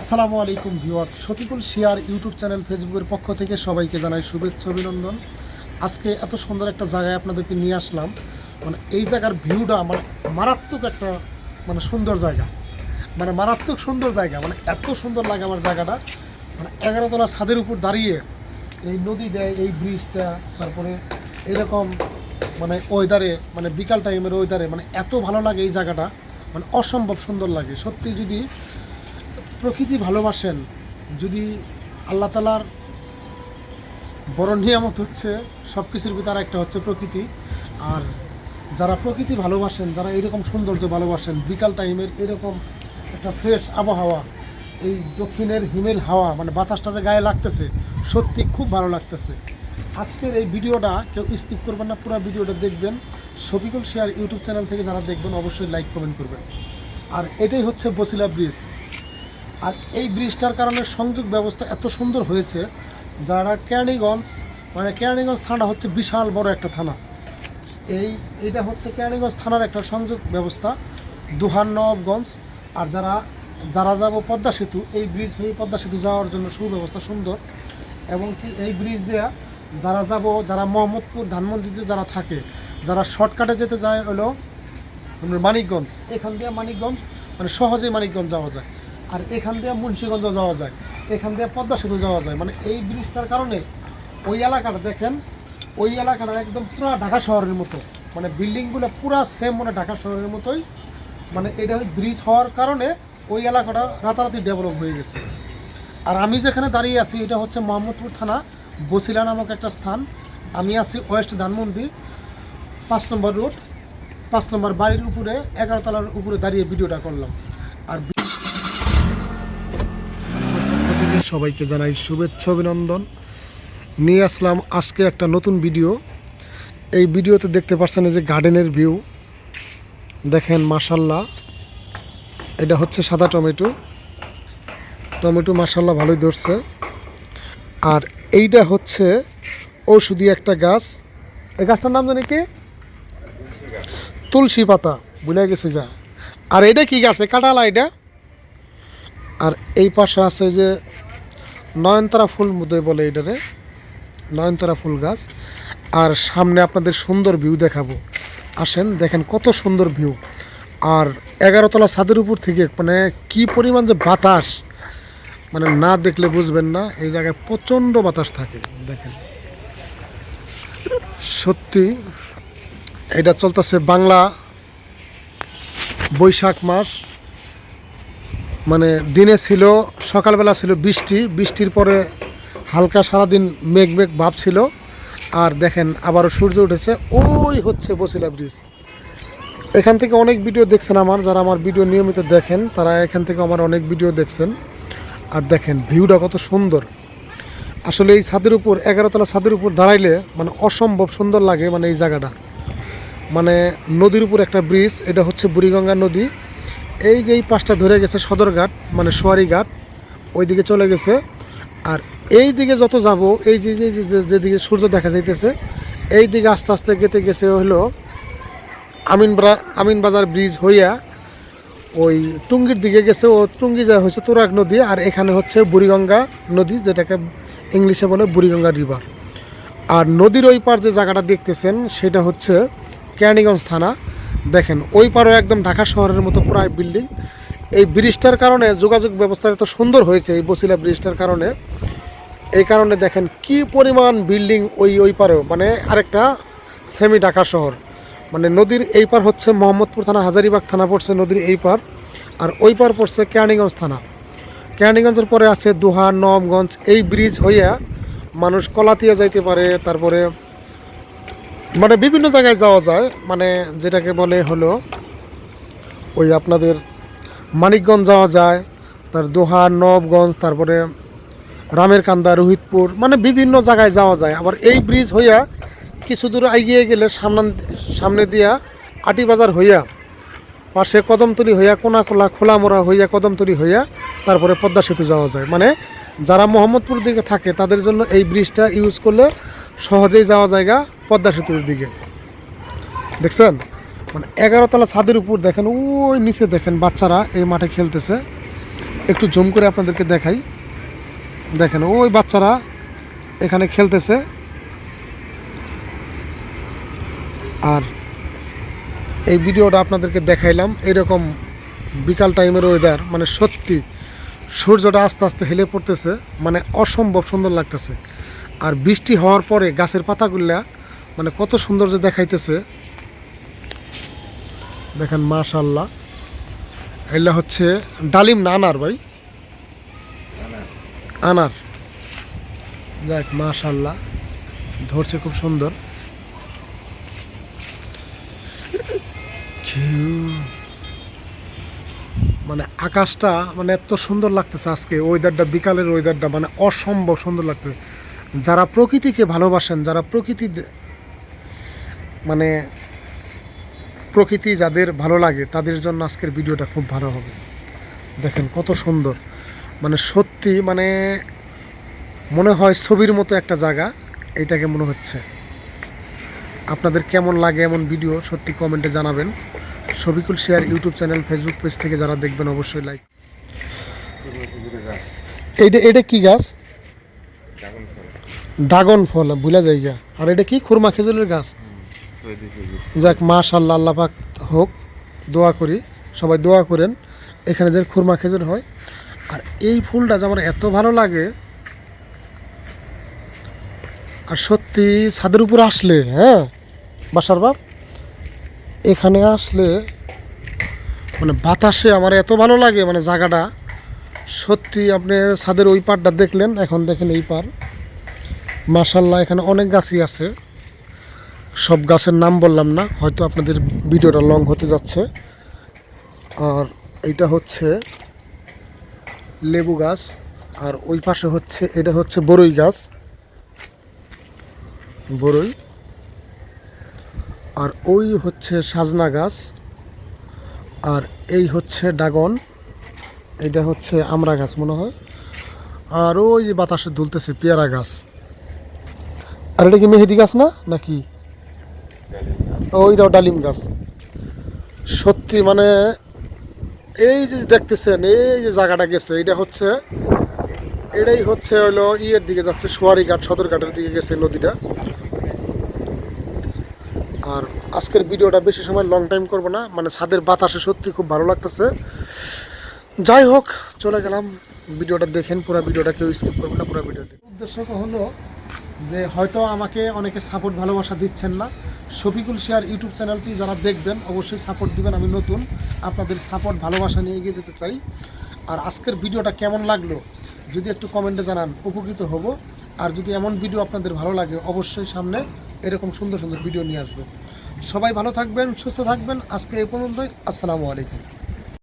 আসসালামু আলাইকুম viewers, Shafikul share YouTube channel ফেসবুকের পক্ষ থেকে সবাইকে জানাই শুভেচ্ছা, অভিনন্দন। আজকে এত সুন্দর একটা জায়গায় আপনাদেরকে নিয়ে আসলাম। মানে এই জায়গার ভিউটা মানে মারাত্মক একটা মানে সুন্দর জায়গা। মানে মারাত্মক সুন্দর জায়গা মানে এত সুন্দর লাগে আমার জায়গাটা। মানে এগারোতলা ছাদের উপর দাঁড়িয়ে এই নদী দেয়, এই ব্রিজটা তারপরে এরকম মানে ওয়েদারে মানে বিকাল টাইমের ওয়েদারে মানে এত ভালো লাগে এই জায়গাটা। মানে অসম্ভব সুন্দর লাগে। সত্যি যদি প্রকৃতি ভালোবাসেন, যদি আল্লাহ তালার বড় নিয়ামত হচ্ছে সব কিছুর ভিতরে একটা হচ্ছে প্রকৃতি। আর যারা প্রকৃতি ভালোবাসেন, যারা এরকম সৌন্দর্য ভালোবাসেন, বিকাল টাইমের এরকম একটা ফ্রেশ আবহাওয়া, এই দক্ষিণের হিমেল হাওয়া মানে বাতাসটা যে গায়ে লাগতেছে, সত্যি খুব ভালো লাগতেছে। আজকের এই ভিডিওটা কেউ স্কিপ করবেন না, পুরো ভিডিওটা দেখবেন। শফিকুল শেয়ার ইউটিউব চ্যানেল থেকে যারা দেখবেন, অবশ্যই লাইক কমেন্ট করবেন। আর এটাই হচ্ছে বসিলা ব্রিজ আর এই ব্রিজটার কারণে সংযোগ ব্যবস্থা এত সুন্দর হয়েছে, যারা কেরানীগঞ্জ মানে কেরানীগঞ্জ থানা হচ্ছে বিশাল বড় একটা থানা। এই এটা হচ্ছে কেরানীগঞ্জ থানার একটা সংযোগ ব্যবস্থা, দুহার নবাবগঞ্জ। আর যারা যারা যাব পদ্মা সেতু, এই ব্রিজ হয়ে পদ্মা সেতু যাওয়ার জন্য সুব্যবস্থা সুন্দর। এবং কি এই ব্রিজ দেয়া যারা যাব, যারা মোহাম্মদপুর ধানমন্ডিতে যারা থাকে, যারা শর্টকাটে যেতে যায় হলো মানিকগঞ্জ। এখান দিয়ে মানিকগঞ্জ মানে সহজেই মানিকগঞ্জ যাওয়া যায়। আর এখান দিয়ে মুন্সিগঞ্জ যাওয়া যায়, এখান দিয়ে পদ্মা সেতু যাওয়া যায়। মানে এই ব্রিজটার কারণে ওই এলাকাটা দেখেন, ওই এলাকাটা একদম পুরো ঢাকা শহরের মতো। মানে বিল্ডিংগুলো পুরো সেম মানে ঢাকা শহরের মতোই। মানে এটা ব্রিজ হওয়ার কারণে ওই এলাকাটা রাতারাতি ডেভেলপ হয়ে গেছে। আর আমি যেখানে দাঁড়িয়ে আছি, এটা হচ্ছে মোহাম্মদপুর থানা, বসিলা নামক একটা স্থান। আমি আছি ওয়েস্ট ধানমন্দি পাঁচ নম্বর রোড, পাঁচ নম্বর বাড়ির উপরে এগারো তলার উপরে দাঁড়িয়ে ভিডিওটা করলাম আর বি- পক্ষ থেকে সবাইকে জানাই শুভেচ্ছা, অভিনন্দন। নিয়ে আসলাম আজকে একটা নতুন ভিডিও। এই ভিডিওতে দেখতে পাচ্ছেন যে গার্ডেনের ভিউ। দেখেন মাসাল্লাহ এটা হচ্ছে সাদা টমেটো। টমেটো মাসাল্লাহ ভালোই ধরছে। আর এইটা হচ্ছে ঔষধি একটা গাছ। এই গাছটার নাম জানি কি? তুলসী পাতা। বুঝে গেছে যা। আর এটা কি গাছ? এ কাঁঠালা এটা আর এই পাশে আছে যে নয়নতারা ফুল মধ্যে বলে এটারে, নয়নতারা ফুল গাছ। আর সামনে আপনাদের সুন্দর ভিউ দেখাবো। আসেন, দেখেন কত সুন্দর ভিউ আর এগারোতলা ছাদের উপর থেকে মানে কি পরিমাণ যে বাতাস মানে না দেখলে বুঝবেন না, এই জায়গায় প্রচণ্ড বাতাস থাকে, দেখেন। সত্যি, এটা চলতেছে বাংলা বৈশাখ মাস। মানে দিনে ছিল, সকালবেলা ছিল বৃষ্টি। বৃষ্টির পরে হালকা সারাদিন মেঘ মেঘ ভাব ছিল। আর দেখেন, আবারও সূর্য উঠেছে। ওই হচ্ছে বসিলা ব্রিজ এখান থেকে অনেক ভিডিও দেখছেন আমার, যারা আমার ভিডিও নিয়মিত দেখেন, তারা এখান থেকে আমার অনেক ভিডিও দেখছেন। আর দেখেন ভিউটা কত সুন্দর। আসলে এই ছাদের উপর, এগারোতলা ছাদের উপর দাঁড়াইলে মানে অসম্ভব সুন্দর লাগে মানে এই জায়গাটা। মানে নদীর উপর একটা ব্রিজ এটা হচ্ছে বুড়িগঙ্গা নদী। এই যে এই পাশটা ধরে গেছে সদরঘাট মানে সোয়ারি ঘাট ওইদিকে চলে গেছে। আর এই দিকে যত যাব, এই যে যেদিকে সূর্য দেখা যাইতেছে এই দিকে আস্তে আস্তে গেতে গেছে হলো আমিনবাড়া আমিনবাজার ব্রিজ হইয়া ওই টুঙ্গির দিকে গেছে। ও টুঙ্গি যা হচ্ছে তুরাগ নদী, আর এখানে হচ্ছে বুড়িগঙ্গা নদী, যেটাকে ইংলিশে বলে বুড়িগঙ্গা রিভার। আর নদীর ওই পার যে জায়গাটা দেখতেছেন, সেটা হচ্ছে কেরানীগঞ্জ থানা। দেখেন, ওই পারও একদম ঢাকা শহরের মতো প্রায় বিল্ডিং এই ব্রিজটার কারণে যোগাযোগ ব্যবস্থা এত সুন্দর হয়েছে, এই বসিলা ব্রিজটার কারণে। এই কারণে দেখেন কি পরিমাণ বিল্ডিং ওই ওই পারেও মানে আরেকটা সেমি ঢাকা শহর। মানে নদীর এই পার হচ্ছে মোহাম্মদপুর থানা, হাজারিবাগ থানা পড়ছে নদীর এই পার, আর ওই পার পড়ছে কেরানীগঞ্জ থানা। কেরানীগঞ্জের পরে আছে দোহা নবগঞ্জ, এই ব্রিজ হইয়া মানুষ কলাতিয়া যাইতে পারে, তারপরে মানে বিভিন্ন জায়গায় যাওয়া যায়। মানে যেটাকে বলে হলো, ওই আপনাদের মানিকগঞ্জ যাওয়া যায়, তার দোহা নবগঞ্জ, তারপরে রামের কান্দা রোহিতপুর মানে বিভিন্ন জায়গায় যাওয়া যায়। আবার এই ব্রিজ হইয়া কিছু দূর এগিয়ে গেলে সামনে সামনে দিয়া আটিবাজার হইয়া পাশে কদমতলি হইয়া কোনাকোলা, খোলামোড়া হইয়া কদমতলি হইয়া তারপরে পদ্মা সেতু যাওয়া যায়। মানে যারা মোহাম্মদপুর দিকে থাকে, তাদের জন্য এই ব্রিজটা ইউজ করলে সহজেই যাওয়া জায়গা। পদ্মা সেতুর দিকে। দেখছেন? মানে এগারোতলা ছাদের উপর দেখেন, ওই নিচে দেখেন বাচ্চারা এই মাঠে খেলতেছে। একটু জুম করে আপনাদেরকে দেখাই। দেখেন, ওই বাচ্চারা এখানে খেলতেছে। আর এই ভিডিওটা আপনাদেরকে দেখাইলাম, এরকম বিকাল টাইমের ওয়েদার মানে সত্যি সূর্যটা আস্তে আস্তে হেলে পড়তেছে মানে অসম্ভব সুন্দর লাগতেছে। আর বৃষ্টি হওয়ার পরে গাছের পাতাগুলা মানে কত সুন্দর যে দেখাইতেছে। দেখেন মাশাল্লাহ এগুলা হচ্ছে ডালিম না আনার ভাই? আনার। দেখ মাশাল্লাহ ধরছে খুব সুন্দর. মানে আকাশটা মানে এত সুন্দর লাগতেছে আজকে। ওয়েদারটা বিকালের ওয়েদারটা মানে অসম্ভব সুন্দর লাগতেছে। যারা প্রকৃতিকে ভালোবাসেন, যারা প্রকৃতি মানে প্রকৃতি যাদের ভালো লাগে তাদের জন্য আজকের ভিডিওটা খুব ভালো হবে। দেখেন কত সুন্দর। মানে সত্যি মানে মনে হয় ছবির মতো একটা জায়গা এইটাকে মনে হচ্ছে। আপনাদের কেমন লাগে এমন ভিডিও সত্যি কমেন্টে জানাবেন। Shafikul share YouTube channel Facebook page থেকে যারা দেখবেন অবশ্যই লাইক। এইটা এটা কি গাছ? ড্রাগন ফল। ভুলা জায়গা আর এটা কি? খুরমা খেজুরের গাছ? যাক মাশাল্লাহ আল্লাহ পাক হোক, দোয়া করি, সবাই দোয়া করেন, এখানে যে খুরমা খেজুর হয়। আর এই ফুলটা যে আমার এত ভালো লাগে, আর সত্যি ছাদের উপর আসলে হ্যাঁ বাসার বাপ, এখানে আসলে মানে বাতাসে আমার এত ভালো লাগে মানে জায়গাটা। সত্যি আপনি ছাদের ওই পারটা দেখলেন, এখন দেখেন এই পার মাশাল্লাহ এখানে অনেক গাছই আছে। সব গাছের নাম বললাম না, হয়তো আপনাদের ভিডিওটা লং হতে যাচ্ছে। আর এইটা হচ্ছে লেবু গাছ, আর ওই পাশে হচ্ছে, এটা হচ্ছে বরই গাছ। বরই। আর ওই হচ্ছে সাজনা গাছ, আর এই হচ্ছে ড্রাগন, এটা হচ্ছে আমড়া গাছ মনে হয়। আর ওই যে বাতাসে দুলতেছে পেয়ারা গাছ। আর এটা কি মেহেদি গাছ না, নাকি? ওইটাও ডালিম গাছ। সত্যি মানে এই যে দেখতেছেন, এই যে জায়গাটা গেছে, এটা হচ্ছে, এটাই হচ্ছে হলো ইয়ের দিকে যাচ্ছে সোয়ারি ঘাট সদরঘাটের দিকে গেছে নদীটা। আর আজকের ভিডিওটা বেশি সময় লং টাইম করব না মানে ছাদের বাতাসে সত্যি খুব ভালো লাগতেছে। যাই হোক, চলে গেলাম, ভিডিওটা দেখেন, পুরো ভিডিওটা কেউ স্কিপ করবে না, পুরো ভিডিও উদ্দেশ্য হলো যে হয়তো আমাকে অনেকে সাপোর্ট ভালোবাসা দিচ্ছেন না শফিকুল শেয়ার ইউটিউব চ্যানেলটি যারা দেখবেন, অবশ্যই সাপোর্ট দিবেন। আমি নতুন, আপনাদের সাপোর্ট ভালোবাসা নিয়ে এগিয়ে যেতে চাই। আর আজকের ভিডিওটা কেমন লাগল, যদি একটু কমেন্টে জানান, উপকৃত হব। আর যদি এমন ভিডিও আপনাদের ভালো লাগে, অবশ্যই সামনে এরকম সুন্দর সুন্দর ভিডিও নিয়ে আসবে। সবাই ভালো থাকবেন, সুস্থ থাকবেন। আজকে এ পর্যন্তই। আসসালামু আলাইকুম।